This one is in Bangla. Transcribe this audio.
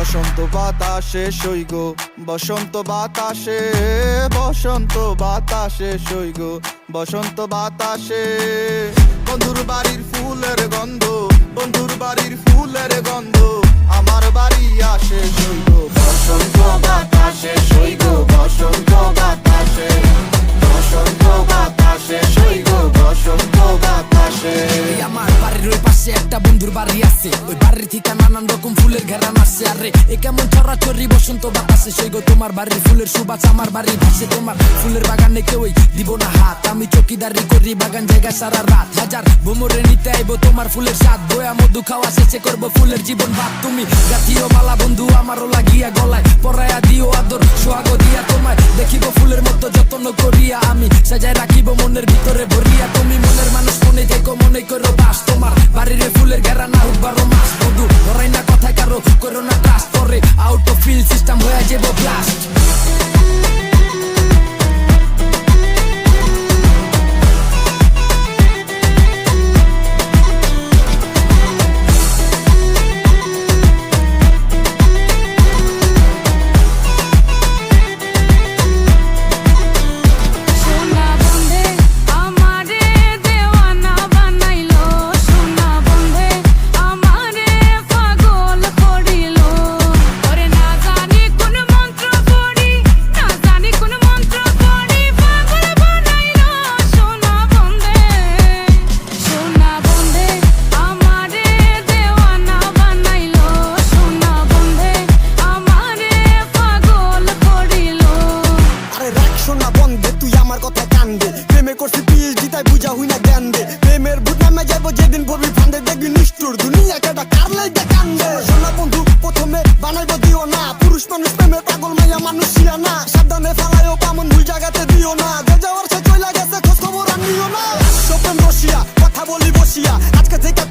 বসন্ত বাতাসে সৈগ বসন্ত বাতাসে বসন্ত বাতাসে সৈগ বসন্ত বাতাসে। বন্ধুর বাড়ির ফুলের গন্ধ বন্ধুর বাড়ির ফুলের গন্ধ আমার বাড়ি আসে সৈগ বসন্ত বাতাসে সৈগ বসন্ত বাতাসে বসন্ত বাতাসে সৈগ বসন্ত বাতাসে। আমার বাড়ির ওই পাশে একটা বন্ধুর বাড়ি আছে ওই বাড়ির থেকে ফুলের ঘেরান আসছে আরে এ কেমন চরাচরি বসন্ত বাতাসে সই গো তোমার বাড়ির, ফুলের সুবাস আমার বাড়ির পাশে তোমার, ফুলের বাগানে কেউই দিব না হাত। আমি চকিদারি করি, বাগান জায়গা সারা রাত। হাজার বোমরে নিতে আইবো তোমার ফুলের স্বাদ। বয়া মধু খাওয়া শেষে করব ফুলের জীবন ভাত। তুমি গাথিও মালা বন্ধু, আমারও লাগিয়া গলায় পরায়া দিও আদর, সোহাগ দিয়া তোমায়। দেখিব ফুলের মতো যত্ন করিয়া আমি, সাজায় রাখিব মনের ভিতরে ভরিয়া chwil coś tam będzie, bo blast মানুষ ছিয়া না, সাবধানে ফালাইও পামন ভুল জায়গাতে দিও না। যে যাওয়ার সে চইলা গেছে, খোঁজ খবর আর নিও না। সোপেন বসিয়া থেকে